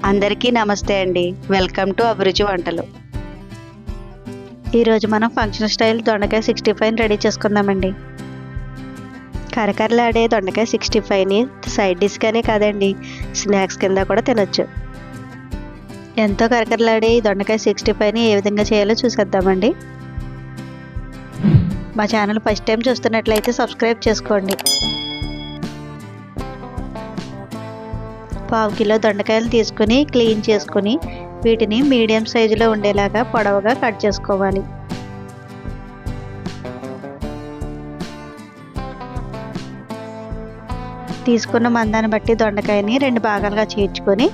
అందరికీ నమస్తే అండి. వెల్కమ్ టు అభిరుచి వంటలు. ఈరోజు మనం ఫంక్షన్ స్టైల్ దొండకాయ సిక్స్టీ ఫైవ్ రెడీ చేసుకుందామండి. కరకరలాడే దొండకాయ సిక్స్టీ ఫైవ్ని సైడ్ డిష్గానే కాదండి స్నాక్స్ కింద కూడా తినొచ్చు. ఎంతో కరకరలాడే ఈ దొండకాయ సిక్స్టీ ఫైవ్ని ఏ విధంగా చేయాలో చూసేద్దామండి. మా ఛానల్ ఫస్ట్ టైం చూస్తున్నట్లయితే సబ్స్క్రైబ్ చేసుకోండి. పావు కిలో దొండకాయలు తీసుకుని క్లీన్ చేసుకుని వీటిని మీడియం సైజులో ఉండేలాగా పొడవుగా కట్ చేసుకోవాలి. తీసుకున్న మందాన్ని బట్టి దొండకాయని రెండు భాగాలుగా చేర్చుకొని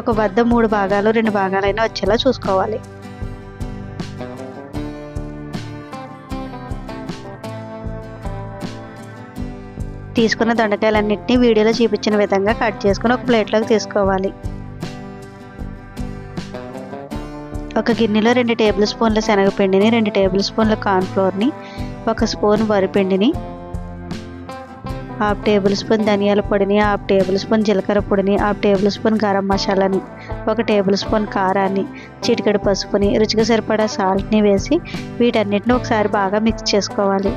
ఒక వద్ద మూడు భాగాలు రెండు భాగాలైనా వచ్చేలా చూసుకోవాలి. తీసుకున్న దొండకాయలన్నింటినీ వీడియోలో చూపించిన విధంగా కట్ చేసుకుని ఒక ప్లేట్లోకి తీసుకోవాలి. ఒక గిన్నెలో రెండు టేబుల్ స్పూన్ల శనగపిండిని రెండు టేబుల్ స్పూన్ల కార్న్ఫ్లోర్ని ఒక స్పూన్ వరిపిండిని హాఫ్ టేబుల్ స్పూన్ ధనియాల పొడిని హాఫ్ టేబుల్ స్పూన్ జీలకర్ర పొడిని హాఫ్ టేబుల్ స్పూన్ గరం మసాలాని ఒక టేబుల్ స్పూన్ కారాన్ని చిటికెడు పసుపుని రుచికి సరిపడా సాల్ట్ని వేసి వీటన్నిటిని ఒకసారి బాగా మిక్స్ చేసుకోవాలి.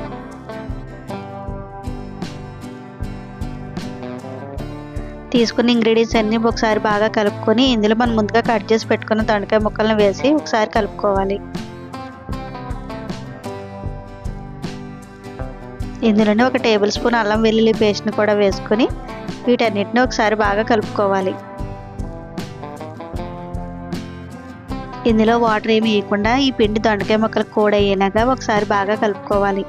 తీసుకున్న ఇంగ్రీడియంట్స్ అన్నీ ఒకసారి బాగా కలుపుకొని ఇందులో మనం ముందుగా కట్ చేసి పెట్టుకున్న దొండకాయ ముక్కలను వేసి ఒకసారి కలుపుకోవాలి. ఇందులోనే ఒక టేబుల్ స్పూన్ అల్లం వెల్లుల్లి పేస్ట్ని కూడా వేసుకొని వీటన్నిటిని ఒకసారి బాగా కలుపుకోవాలి. ఇందులో వాటర్ ఏమి వేయకుండా ఈ పిండి దొండకాయ ముక్కలు కూడా అయ్యాక ఒకసారి బాగా కలుపుకోవాలి.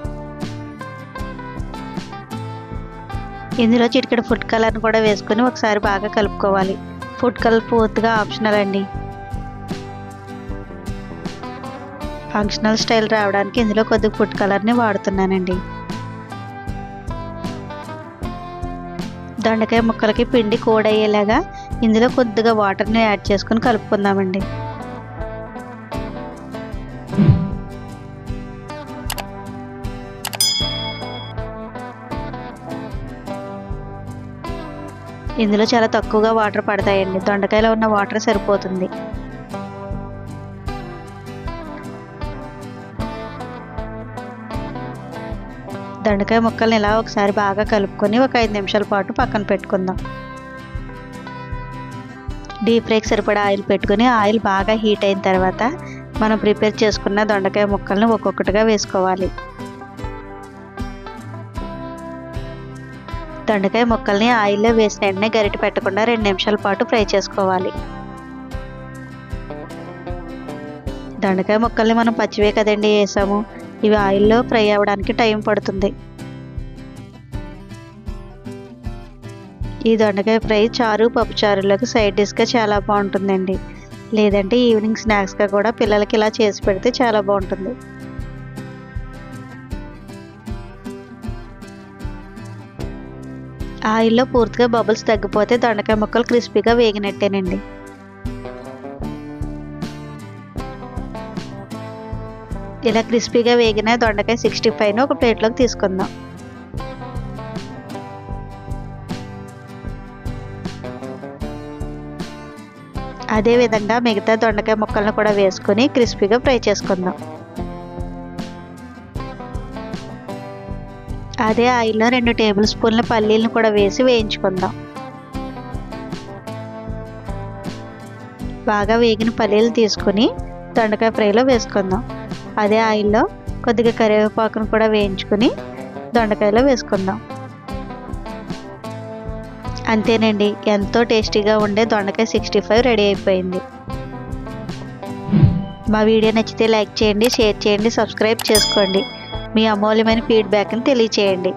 ఇందులో చిటికెడు ఫుడ్ కలర్ని కూడా వేసుకొని ఒకసారి బాగా కలుపుకోవాలి. ఫుడ్ కలర్ పూర్తిగా ఆప్షనల్ అండి. ఫంక్షనల్ స్టైల్ రావడానికి ఇందులో కొద్దిగా ఫుడ్ కలర్ని వాడుతున్నానండి. దొండకాయ ముక్కలకి పిండి కోడయ్యేలాగా ఇందులో కొద్దిగా వాటర్ని యాడ్ చేసుకొని కలుపుకుందామండి. ఇందులో చాలా తక్కువగా వాటర్ పడతాయండి. దొండకాయలో ఉన్న వాటర్ సరిపోతుంది. దొండకాయ ముక్కల్ని ఇలా ఒకసారి బాగా కలుపుకొని ఒక ఐదు నిమిషాల పాటు పక్కన పెట్టుకుందాం. డీప్ ఫ్రైకి సరిపడా ఆయిల్ పెట్టుకొని ఆయిల్ బాగా హీట్ అయిన తర్వాత మనం ప్రిపేర్ చేసుకున్న దొండకాయ ముక్కల్ని ఒక్కొక్కటిగా వేసుకోవాలి. దొండకాయ ముక్కల్ని ఆయిల్లో వేసిన వెంటనే గరిటె పెట్టకుండా రెండు నిమిషాల పాటు ఫ్రై చేసుకోవాలి. దొండకాయ ముక్కల్ని మనం పచ్చివే కదండి వేసాము. ఇవి ఆయిల్లో ఫ్రై అవ్వడానికి టైం పడుతుంది. ఈ దొండకాయ ఫ్రై చారు పప్పుచారులోకి సైడ్ డిష్గా చాలా బాగుంటుందండి. లేదంటే ఈవినింగ్ స్నాక్స్గా కూడా పిల్లలకి ఇలా చేసి పెడితే చాలా బాగుంటుంది. ఆయిల్లో పూర్తిగా బబుల్స్ తగ్గిపోతే దొండకాయ ముక్కలు క్రిస్పీగా వేగినట్టేనండి. ఇలా క్రిస్పీగా వేగిన దొండకాయ సిక్స్టీ ఫైవ్ను ఒక ప్లేట్లోకి తీసుకుందాం. అదేవిధంగా మిగతా దొండకాయ ముక్కలను కూడా వేసుకొని క్రిస్పీగా ఫ్రై చేసుకుందాం. అదే ఆయిల్లో రెండు టేబుల్ స్పూన్ల పల్లీలను కూడా వేసి వేయించుకుందాం. బాగా వేగిన పల్లీలు తీసుకుని దొండకాయ ఫ్రైలో వేసుకుందాం. అదే ఆయిల్లో కొద్దిగా కరివేపాకును కూడా వేయించుకుని దొండకాయలో వేసుకుందాం. అంతేనండి ఎంతో టేస్టీగా ఉండే దొండకాయ సిక్స్టీ ఫైవ్ రెడీ అయిపోయింది. మా వీడియో నచ్చితే లైక్ చేయండి షేర్ చేయండి సబ్స్క్రైబ్ చేసుకోండి. మీ అమూల్యమైన ఫీడ్బ్యాక్ని తెలియచేయండి.